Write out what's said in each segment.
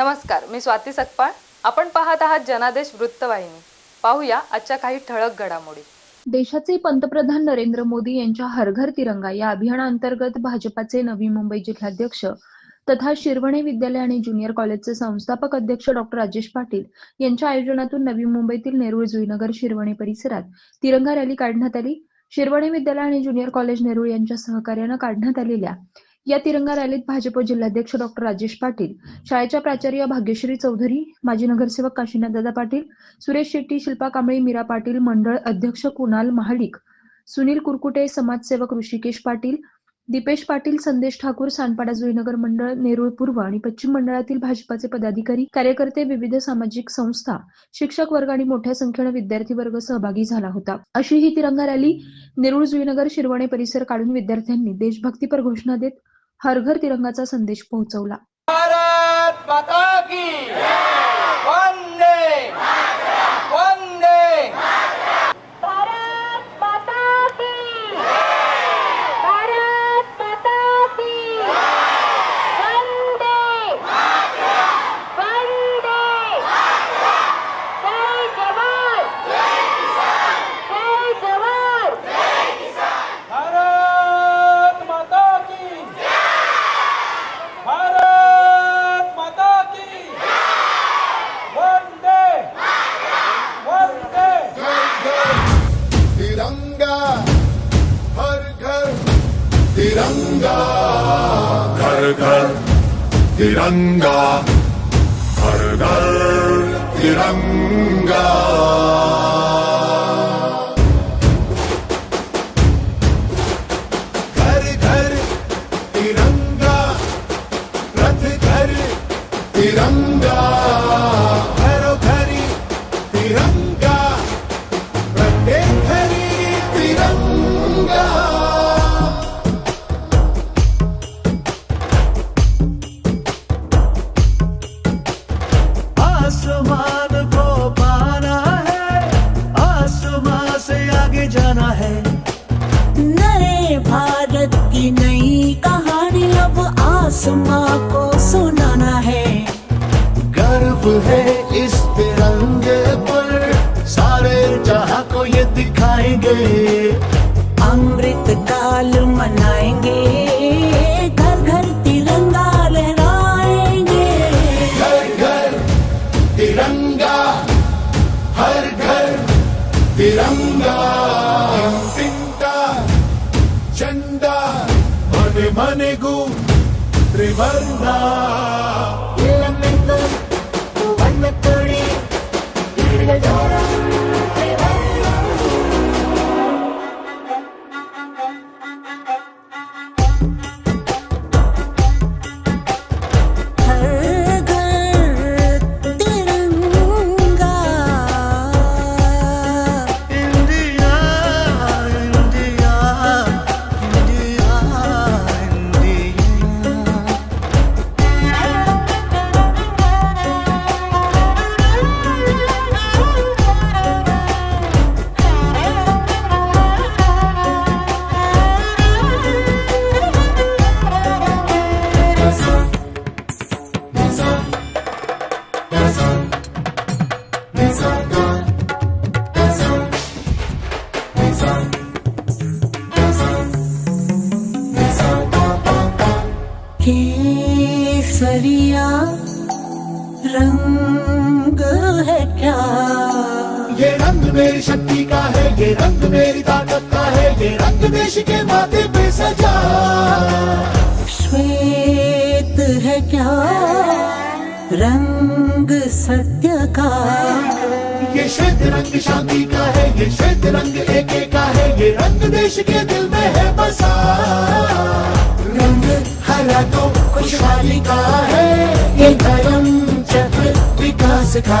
नमस्कार मी स्वाती सकपाळ. आपण पाहत आहात जनादेश वृत्तवाहिनी. पाहूया आजच्या काही ठळक घडामोडी. देशाचे पंतप्रधान नरेंद्र मोदी यांच्या हर घर तिरंगा या अभियानाअंतर्गत भाजपाचे नवी मुंबई जिल्हाध्यक्ष तथा शिरवणे विद्यालय आणि ज्युनियर कॉलेजचे संस्थापक अध्यक्ष डॉक्टर राजेश पाटील यांच्या आयोजनातून नवी मुंबईतील नेरुळ जुईनगर शिरवणे परिसरात तिरंगा रॅली काढण्यात आली. शिरवणे विद्यालय आणि ज्युनियर कॉलेज नेरुळ यांच्या सहकार्यानं काढण्यात आलेल्या या तिरंगा रॅलीत भाजप जिल्हाध्यक्ष डॉक्टर राजेश पाटील शाळेच्या प्राचार्य भाग्यश्री चौधरी माजी नगरसेवक काशीनाथदादा पाटील सुरेश शेट्टी शिल्पा कांबळे मीरा पाटील मंडळ अध्यक्ष कुणाल महाडिक सुनील कुरकुटे समाजसेवक ऋषिकेश पाटील दीपेश पाटील संदेश ठाकूर सानपाडा जुईनगर मंडळ नेरुळ पूर्व आणि पश्चिम मंडळातील भाजपाचे पदाधिकारी कार्यकर्ते विविध सामाजिक संस्था शिक्षक वर्ग आणि मोठ्या संख्येनं विद्यार्थी वर्ग सहभागी झाला होता. अशी ही तिरंगा रॅली नेरुळ जुईनगर शिरवणे परिसर काढून विद्यार्थ्यांनी देशभक्तीपर घोषणा देत हर घर तिरंगाचा संदेश पोहोचवला. भारत माता की तिरंगा घर घर तिरंगा हर घर तिरंगा की नई कहानी अब आसमां को सुनाना है। गर्व है इस तिरंगे पर सारे जहाँ को ये दिखाएँगे। अमृत काल मनाएँगे రేగు త్రివర్ణ केसरिया रंग है क्या? ये रंग मेरी शक्ति का है ये रंग मेरी ताकत का है ये रंग देश के माथे पे सजा। श्वेत है क्या? रंग सत्य का? ये श्वेत रंग शांति का है ये श्वेत रंग एक का है ये रंग देश के दिल में है बसा। रंग हरा तो खुशहाली का है ये धर्म चक्र विकास का।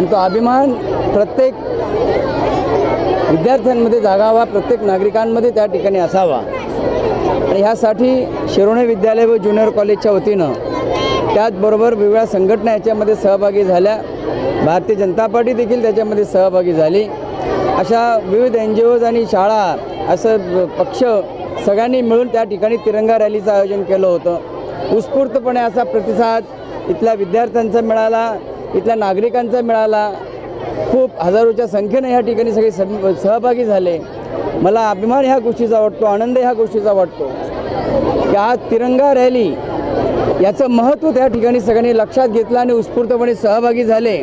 आणि तो अभिमान प्रत्येक विद्यार्थ्यांमध्ये जागावा प्रत्येक नागरिकांमध्ये त्या ठिकाणी असावा. आणि ह्यासाठी शिरोणे विद्यालय व ज्युनियर कॉलेजच्या वतीनं त्याचबरोबर वेगवेगळ्या संघटना याच्यामध्ये सहभागी झाल्या. भारतीय जनता पार्टी देखील त्याच्यामध्ये सहभागी झाली. अशा विविध एन जी ओज आणि शाळा असं पक्ष सगळ्यांनी मिळून त्या ठिकाणी तिरंगा रॅलीचं आयोजन केलं होतं. उत्स्फूर्तपणे असा प्रतिसाद इथल्या विद्यार्थ्यांचा मिळाला. इथल्या नागरिकांचा मिळाला. खूप हजारोच्या संख्येने ह्या ठिकाणी सगळे सम- सहभागी झाले. मला अभिमान ह्या गोष्टीचा वाटतो आनंद ह्या गोष्टीचा वाटतो. की आज तिरंगा रॅली याचं महत्त्व त्या ठिकाणी सगळ्यांनी लक्षात घेतलं आणि उत्स्फूर्तपणे सहभागी झाले.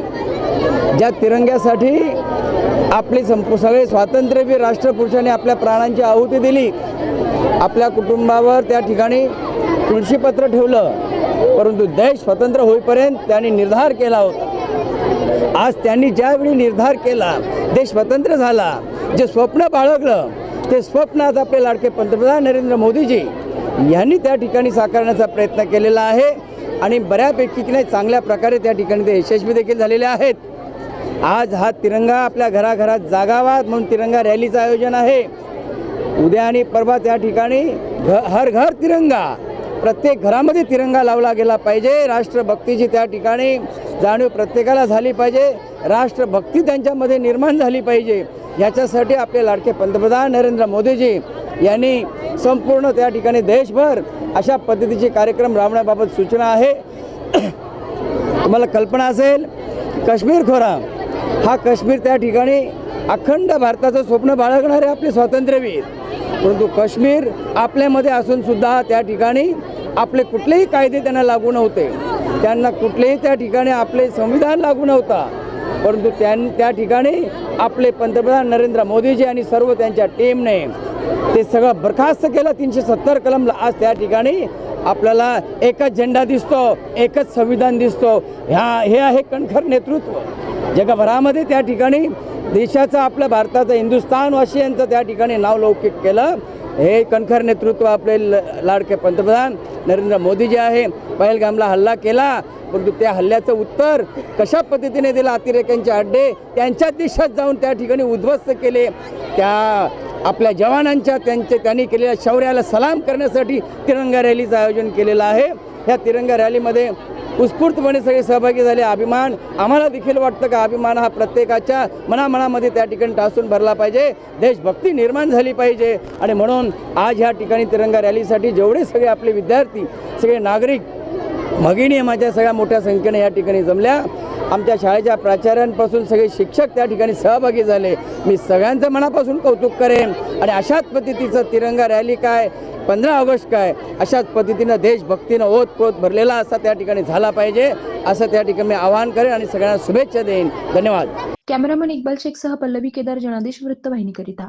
ज्या तिरंग्यासाठी आपले संप सगळे स्वातंत्र्यवीर राष्ट्रपुरुषांनी आपल्या प्राणांची आहुती दिली आपल्या कुटुंबावर त्या ठिकाणी तुळशीपत्र ठेवलं परंतु देश स्वतंत्र होईपर्यंत त्यांनी निर्धार केला होता. आज त्यांनी ज्यावेळी निर्धार केला देश स्वतंत्र झाला जे स्वप्न बाळगलं ते स्वप्न आज आपले लाडके पंतप्रधान नरेंद्र मोदीजी यांनी त्या ठिकाणी साकारण्याचा प्रयत्न केलेला आहे आणि बऱ्यापैकी की नाही चांगल्या प्रकारे त्या ठिकाणी ते यशस्वी देखील झालेले आहेत. आज हा तिरंगा आपल्या घराघरात जागावा म्हणून तिरंगा रॅलीचं आयोजन आहे. उद्या आणि परवा त्या ठिकाणी घ हर घर तिरंगा प्रत्येक घरामध्ये तिरंगा लावला गेला पाहिजे. राष्ट्रभक्तीची त्या ठिकाणी जाणीव प्रत्येकाला झाली पाहिजे. राष्ट्रभक्ती त्यांच्यामध्ये निर्माण झाली पाहिजे. याच्यासाठी आपले लाडके पंतप्रधान नरेंद्र मोदीजी यांनी संपूर्ण त्या ठिकाणी देशभर अशा पद्धतीचे कार्यक्रम राबवण्याबाबत सूचना आहे. तुम्हाला कल्पना असेल काश्मीर खोरा. हा काश्मीर त्या ठिकाणी अखंड भारताचं स्वप्न बाळगणारे आपले स्वातंत्र्यवीर. परंतु काश्मीर आपल्यामध्ये असून सुद्धा त्या ठिकाणी आपले कुठलेही कायदे त्यांना लागू नव्हते. त्यांना कुठलेही त्या ठिकाणी आपले संविधान लागू नव्हता. परंतु त्यां त्या ठिकाणी आपले पंतप्रधान नरेंद्र मोदीजी आणि सर्व त्यांच्या टीमने ते सगळं बरखास्त केलं. तीनशे सत्तर कलमला आज त्या ठिकाणी आपल्याला एकच झेंडा दिसतो एकच संविधान दिसतो. ह्या हे आहे कणखर नेतृत्व. जगभरामध्ये त्या ठिकाणी देशाचं आपल्या भारताचं हिंदुस्थानवासियांचं त्या ठिकाणी नाव लौकिक केलं. हे कणखर नेतृत्व आपले ल- लाडके पंतप्रधान नरेंद्र मोदी जे आहे. पहलगामला हल्ला केला. परंतु त्या हल्ल्याचं उत्तर कशा पद्धतीने दिलं? अतिरेक्यांचे अड्डे त्यांच्या देशात जाऊन त्या ठिकाणी उद्ध्वस्त केले. त्या आपल्या जवानांच्या त्यांचे त्यांनी केलेल्या शौर्याला सलाम करण्यासाठी तिरंगा रॅलीचं आयोजन केलेलं आहे. ह्या तिरंगा रॅलीमध्ये उत्स्फूर्तपणे सगळे सहभागी झाले. अभिमान आम्हाला देखील वाटतं का अभिमान हा प्रत्येकाच्या मनामनामध्ये त्या ठिकाणी टासून भरला पाहिजे. देशभक्ती निर्माण झाली पाहिजे. आणि म्हणून आज ह्या ठिकाणी तिरंगा रॅलीसाठी जेवढे सगळे आपले विद्यार्थी सगळे नागरिक भगिनी माझ्या सगळ्या मोठ्या संख्येने या ठिकाणी जमल्या. आमच्या शाळेच्या प्राचार्यांपासून सगळे शिक्षक त्या ठिकाणी सहभागी झाले. मी सगळ्यांचं मनापासून कौतुक करेन. आणि अशाच पद्धतीचं तिरंगा रॅली काय? पंधरा ऑगस्ट काय? अशाच पद्धतीनं देशभक्तीनं ओतप्रोत भरलेला असा त्या ठिकाणी झाला पाहिजे असं त्या ठिकाणी मी आवाहन करेन आणि सगळ्यांना शुभेच्छा देईन. धन्यवाद. कॅमेरामन इक्बाल शेखसह पल्लवी केदार जनादेश वृत्तवाहिनीकरिता.